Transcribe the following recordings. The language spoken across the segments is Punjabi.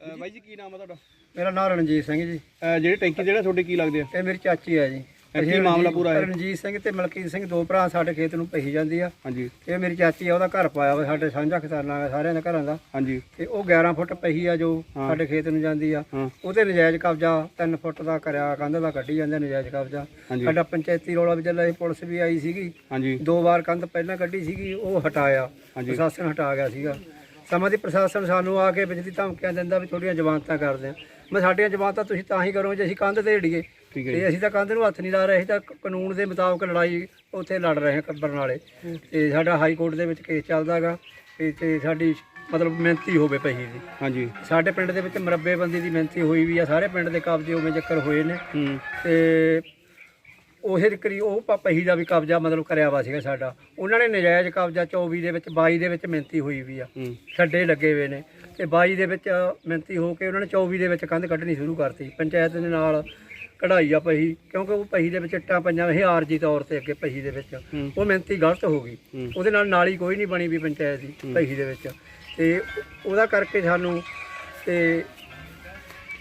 ਬਾਈ ਜੀ ਕੀ ਨਾਮ ਆ ਤੁਹਾਡਾ? ਮੇਰਾ ਨਾਮ ਰਣਜੀਤ ਸਿੰਘ ਜੀ। ਜਿਹੜੇ ਟੈਂਕੀ ਜਿਹੜੇ ਤੁਹਾਡੇ ਕੀ ਲੱਗਦੇ ਆ? ਇਹ ਮੇਰੀ ਚਾਚੀ ਹੈ ਜੀ। ਕੀ ਮਾਮਲਾ ਪੂਰਾ ਹੈ? ਰਣਜੀਤ ਸਿੰਘ ਤੇ ਮਲਕੀਤ ਸਿੰਘ ਦੋ ਭਰਾ ਸਾਡੇ ਖੇਤ ਨੂੰ ਪਹੀ ਜਾਂਦੀ ਆ। ਹਾਂਜੀ। ਇਹ ਮੇਰੀ ਚਾਚੀ ਆ ਉਹਦਾ ਘਰ ਪਾਇਆ ਵਾ ਸਾਡੇ ਸਾਂਝਾ ਖਜ਼ਾਨਾ ਹੈ ਸਾਰਿਆਂ ਦੇ ਘਰਾਂ ਦਾ। ਹਾਂਜੀ। ਤੇ ਉਹ 11 ਫੁੱਟ ਪਹੀ ਆ ਜੋ ਹਾਂ। ਸਾਡੇ ਖੇਤ ਨੂੰ ਜਾਂਦੀ ਆ। ਹਾਂ। ਉਹਤੇ ਨਜਾਇਜ਼ ਕਬਜ਼ਾ 3 ਫੁੱਟ ਦਾ ਕਰਿਆ ਕੰਧ ਦਾ ਕੱਢੀ ਜਾਂਦੇ ਨਜਾਇਜ਼ ਕਬਜ਼ਾ। ਹਾਂਜੀ। ਸਾਡਾ ਪੰਚਾਇਤੀ ਰੌਲਾ ਵੀ ਚੱਲਿਆ ਸੀ ਪੁਲਿਸ ਵੀ ਆਈ ਸੀਗੀ। ਹਾਂਜੀ। ਦੋ ਵਾਰ ਕੰਧ ਪਹਿਲਾਂ ਕੱਢੀ ਸੀਗੀ ਉਹ ਹਟਾਇਆ। ਹਾਂਜੀ। ਪ੍ਰਸ਼ਾਸਨ ਹਟਾ ਗਿਆ ਸੀਗਾ। ਸਮਾਂ ਦੀ ਪ੍ਰਸ਼ਾਸਨ ਸਾਨੂੰ ਆ ਕੇ ਵਿੱਚ ਦੀ ਧਮਕੀਆਂ ਦਿੰਦਾ ਵੀ ਤੁਹਾਡੀਆਂ ਜ਼ਮਾਨਤਾਂ ਕਰਦੇ ਆ। ਮੈਂ ਸਾਡੀਆਂ ਜ਼ਮਾਨਤਾਂ ਤੁਸੀਂ ਤਾਂ ਹੀ ਕਰੋ ਜੇ ਅਸੀਂ ਕੰਧ ਤੇ ਢੀਏ। ਠੀਕ ਹੈ ਤੇ ਅਸੀਂ ਤਾਂ ਕੰਧ ਨੂੰ ਹੱਥ ਨਹੀਂ ਲਾ ਰਹੇ ਅਸੀਂ ਤਾਂ ਕਾਨੂੰਨ ਦੇ ਮੁਤਾਬਕ ਲੜਾਈ ਉੱਥੇ ਲੜ ਰਹੇ ਹਾਂ ਕੱਬਰ ਨਾਲੇ। ਤੇ ਸਾਡਾ ਹਾਈ ਕੋਰਟ ਦੇ ਵਿੱਚ ਕੇਸ ਚੱਲਦਾਗਾ ਤੇ ਸਾਡੀ ਮਤਲਬ ਮਿਹਨਤੀ ਹੋਵੇ ਪਹੀ ਦੀ ਹਾਂਜੀ। ਸਾਡੇ ਪਿੰਡ ਦੇ ਵਿੱਚ ਮਰੱਬੇਬੰਦੀ ਦੀ ਮਿਹਨਤੀ ਹੋਈ ਵੀ ਆ ਸਾਰੇ ਪਿੰਡ ਦੇ ਕਬਜ਼ੇ ਉਵੇਂ ਚੱਕਰ ਹੋਏ ਨੇ। ਤੇ ਉਹੇ ਕਰੀ ਉਹ ਪਹੀ ਦਾ ਵੀ ਕਬਜ਼ਾ ਮਤਲਬ ਕਰਿਆ ਵਾ ਸੀਗਾ ਸਾਡਾ। ਉਹਨਾਂ ਨੇ ਨਜਾਇਜ਼ ਕਬਜ਼ਾ 24 ਦੇ ਵਿੱਚ 22 ਦੇ ਵਿੱਚ ਮਿਹਨਤੀ ਹੋਈ ਵੀ ਆ। ਛੱਡੇ ਲੱਗੇ ਹੋਏ ਨੇ। ਤੇ 22 ਦੇ ਵਿੱਚ ਮਿਹਨਤੀ ਹੋ ਕੇ ਉਹਨਾਂ ਨੇ 24 ਦੇ ਵਿੱਚ ਕੰਧ ਕੱਢਣੀ ਸ਼ੁਰੂ ਕਰਤੀ। ਪੰਚਾਇਤ ਦੇ ਨਾਲ ਕਢਾਈ ਆ ਪਹੀ ਕਿਉਂਕਿ ਉਹ ਪਹੀ ਦੇ ਵਿੱਚ ਇੱਟਾਂ ਪਈਆਂ ਇਹ ਆਰਜੀ ਤੌਰ ਤੇ ਅੱਗੇ ਪਹੀ ਦੇ ਵਿੱਚ। ਉਹ ਮਿਹਨਤੀ ਗਲਤ ਹੋ ਗਈ। ਉਹਦੇ ਨਾਲ ਨਾਲੀ ਕੋਈ ਨਹੀਂ ਬਣੀ ਵੀ ਪੰਚਾਇਤ ਦੀ ਪਹੀ ਦੇ ਵਿੱਚ। ਤੇ ਉਹਦਾ ਕਰਕੇ ਸਾਨੂੰ ਤੇ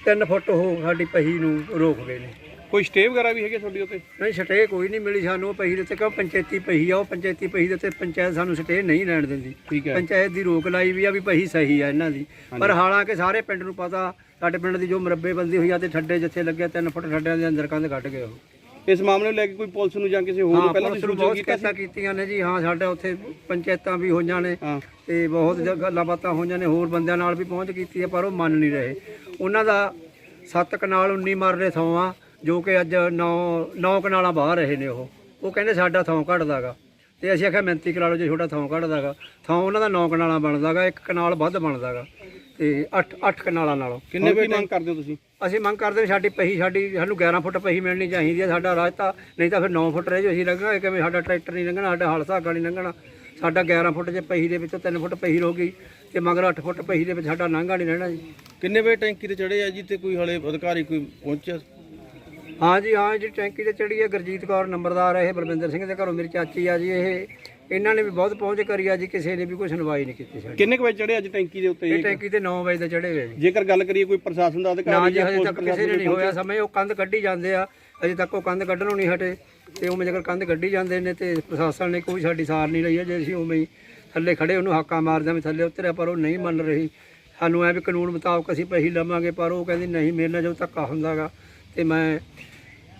3 ਫੁੱਟ ਉਹ ਸਾਡੀ ਪਹੀ ਨੂੰ ਰੋਕ ਗਏ ਨੇ। ਕੋਈ ਸਟੇ ਵਗੈਰਾ ਵੀ ਹੈਗੇ ਤੁਹਾਡੀ ਉੱਤੇ? ਨਹੀਂ ਸਟੇ ਕੋਈ ਨਹੀਂ ਮਿਲੀ ਸਾਨੂੰ। ਪਹੀ ਦੇ ਉੱਤੇ ਕਿਉਂ ਪੰਚਾਇਤੀ ਪਹੀ ਆ ਉਹ ਪੰਚਾਇਤੀ ਪਹੀ ਦੇ ਉੱਤੇ ਪੰਚਾਇਤ ਸਾਨੂੰ ਸਟੇ ਨਹੀਂ ਲੈਣ ਦਿੰਦੀ। ਠੀਕ ਹੈ। ਪੰਚਾਇਤ ਦੀ ਰੋਕ ਲਾਈ ਵੀ ਆ ਵੀ ਪਹੀ ਸਹੀ ਆ ਇਹਨਾਂ ਦੀ। ਪਰ ਹਾਲਾਂਕਿ ਸਾਰੇ ਪਿੰਡ ਨੂੰ ਪਤਾ ਸਾਡੇ ਪਿੰਡ ਦੀ ਜੋ ਮਰੱਬੇਬੰਦੀ ਹੋਈ ਆ ਤੇ ਠੱਡੇ ਜਿੱਥੇ ਲੱਗਿਆ 3 ਫੁੱਟ ਠੱਡਿਆਂ ਦੇ ਅੰਦਰ ਕੰਧ ਕੱਢ ਗਏ ਉਹ। ਇਸ ਮਾਮਲੇ ਨੂੰ ਲੈ ਕੇ ਕੋਈ ਪੁਲਿਸ ਨੂੰ ਜਾਂ ਕਿਸੇ ਹੋਰ ਨੂੰ ਪਹਿਲਾਂ ਵੀ ਸੂਚਿਤ ਕੀਤਾ ਸ਼ਿਕਾਇਤਾਂ ਕੀਤੀਆਂ ਨੇ ਜੀ। ਹਾਂ ਸਾਡੇ ਉੱਥੇ ਪੰਚਾਇਤਾਂ ਵੀ ਹੋਈਆਂ ਨੇ ਤੇ ਬਹੁਤ ਗੱਲਾਂ ਬਾਤਾਂ ਹੋਈਆਂ ਨੇ ਹੋਰ ਬੰਦਿਆਂ ਨਾਲ ਵੀ ਪਹੁੰਚ ਕੀਤੀ ਹੈ ਪਰ ਉਹ ਮੰਨ ਨਹੀਂ ਰਹੇ। ਉਹਨਾਂ ਦਾ ਸੱਤ ਕਨਾਲ 19 ਮਰਲੇ ਥਾਂ ਆ ਜੋ ਕਿ ਅੱਜ 9 9 ਕਨਾਲਾਂ ਬਾਹਰ ਰਹੇ ਨੇ ਉਹ। ਉਹ ਕਹਿੰਦੇ ਸਾਡਾ ਥਾਂ ਘਟਦਾਗਾ ਤੇ ਅਸੀਂ ਆਖਿਆ ਮਿਹਨਤੀ ਕਰਾ ਲਓ ਜੇ ਛੋਟਾ ਥਾਂ ਘਟਦਾਗਾ ਥਾਂ ਉਹਨਾਂ ਦਾ 9 ਕਨਾਲਾਂ ਬਣਦਾਗਾ ਇੱਕ ਕਨਾਲ ਵੱਧ ਬਣਦਾਗਾ ਤੇ 8 8 ਕਨਾਲਾਂ ਨਾਲੋਂ। ਕਿੰਨੇ ਵੇ ਮੰਗ ਕਰਦੇ ਹੋ ਤੁਸੀਂ? ਅਸੀਂ ਮੰਗ ਕਰਦੇ ਸਾਡੀ ਪਹੀ ਸਾਡੀ ਸਾਨੂੰ 11 ਫੁੱਟ ਪਹੀ ਮਿਲਣੀ ਚਾਹੀਦੀ ਹੈ ਸਾਡਾ ਰਾਸਤਾ। ਨਹੀਂ ਤਾਂ ਫਿਰ 9 ਫੁੱਟ ਰਹਿ ਜੋ ਅਸੀਂ ਲੰਘਾਂਗੇ ਕਿਵੇਂ? ਸਾਡਾ ਟਰੈਕਟਰ ਨਹੀਂ ਲੰਘਣਾ ਸਾਡਾ ਹਲ ਧਾਗਾ ਨਹੀਂ ਲੰਘਣਾ। ਸਾਡਾ 11 ਫੁੱਟ ਜੇ ਪਹੀ ਦੇ ਵਿੱਚੋਂ 3 ਫੁੱਟ ਪਹੀ ਹੋ ਗਈ ਤੇ ਮਗਰ 8 ਫੁੱਟ ਪਹੀ ਦੇ ਵਿੱਚ ਸਾਡਾ ਨਾਂਗਾ ਨਹੀਂ ਰਹਿਣਾ ਜੀ। ਕਿੰਨੇ ਵੇ ਟੈਂਕੀ ਤੇ ਚੜੇ ਆ ਜੀ ਤੇ ਕੋਈ ਹਲੇ ਅਧਿਕਾਰੀ ਕੋਈ ਪਹੁੰਚਿਆ? ਹਾਂ ਜੀ ਹਾਂ ਜੀ ਟੈਂਕੀ ਤੇ ਚੜੀ ਹੈ ਗੁਰਜੀਤ ਕੌਰ ਨੰਬਰਦਾਰ ਹੈ ਇਹ ਬਲਵਿੰਦਰ ਸਿੰਘ ਦੇ ਘਰੋਂ ਮੇਰੀ ਚਾਚੀ ਆ ਜੀ ਇਹ। ਇਹਨਾਂ ਨੇ ਵੀ ਬਹੁਤ ਪਹੁੰਚ ਕਰੀ ਆ ਜੀ ਕਿਸੇ ਨੇ ਵੀ ਕੋਈ ਸੁਣਵਾਈ ਨਹੀਂ ਕੀਤੀ ਸਾਡੀ। ਕਿੰਨੇ ਕੁ ਵਜੇ ਚੜੇ ਅੱਜ ਟੈਂਕੀ ਦੇ ਉੱਤੇ ਇਹ? ਟੈਂਕੀ ਤੇ 9 ਵਜੇ ਦੇ ਚੜੇ ਹੋਏ ਜੀ। ਜੇਕਰ ਗੱਲ ਕਰੀਏ ਕੋਈ ਪ੍ਰਸ਼ਾਸਨ ਦਾ ਨਾ ਅਧਿਕਾਰੀ ਜੀ ਜਾਂ ਹਜੇ ਤੱਕ ਕਿਸੇ ਨੇ ਨਹੀਂ ਹੋਇਆ ਸਮੇਂ ਉਹ ਕੰਧ ਕੱਢੀ ਜਾਂਦੇ ਆ। ਅਜੇ ਤੱਕ ਉਹ ਕੰਧ ਕੱਢਣੋਂ ਨਹੀਂ ਹਟੇ ਤੇ ਉਵੇਂ ਜੇਕਰ ਕੰਧ ਕੱਢੀ ਜਾਂਦੇ ਨੇ ਤੇ ਪ੍ਰਸ਼ਾਸਨ ਨੇ ਕੋਈ ਸਾਡੀ ਸਾਰ ਨਹੀਂ ਲਈ ਹੈ ਜੇ ਅਸੀਂ ਉਵੇਂ ਹੀ ਥੱਲੇ ਖੜੇ ਉਹਨੂੰ ਹਾਕਾ ਮਾਰਦੇ ਵੀ ਥੱਲੇ ਉਤਰਿਆ ਪਰ ਉਹ ਨਹੀਂ ਮੰਨ ਰਹੀ। ਸਾਨੂੰ ਐ ਵੀ ਕਾਨੂੰਨ ਮੁਤਾਬਕ ਅਸੀਂ ਪਹੀ ਲਵਾਂਗੇ ਪਰ ਉਹ ਕਹਿੰਦੀ ਨਹੀਂ ਮੇਰੇ ਨਾਲ ਜੋ ਧੱਕਾ ਹੁੰਦਾਗਾ ਤੇ ਮੈਂ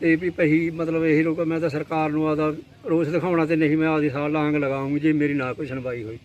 ਤੇ ਵੀ ਪਹੀ ਮਤਲਬ ਇਹ ਲੋਕ, ਮੈਂ ਤਾਂ ਸਰਕਾਰ ਨੂੰ ਆਦਾ ਰੋਸ ਦਿਖਾਉਣਾ ਤੇ ਨਹੀਂ ਮੈਂ ਆਦੀ ਸਾਲ ਲਾਂਗ ਲਗਾਉਂਗੀ ਜੇ ਮੇਰੀ ਨਾ ਕੋਈ ਸੁਣਵਾਈ ਹੋਈ।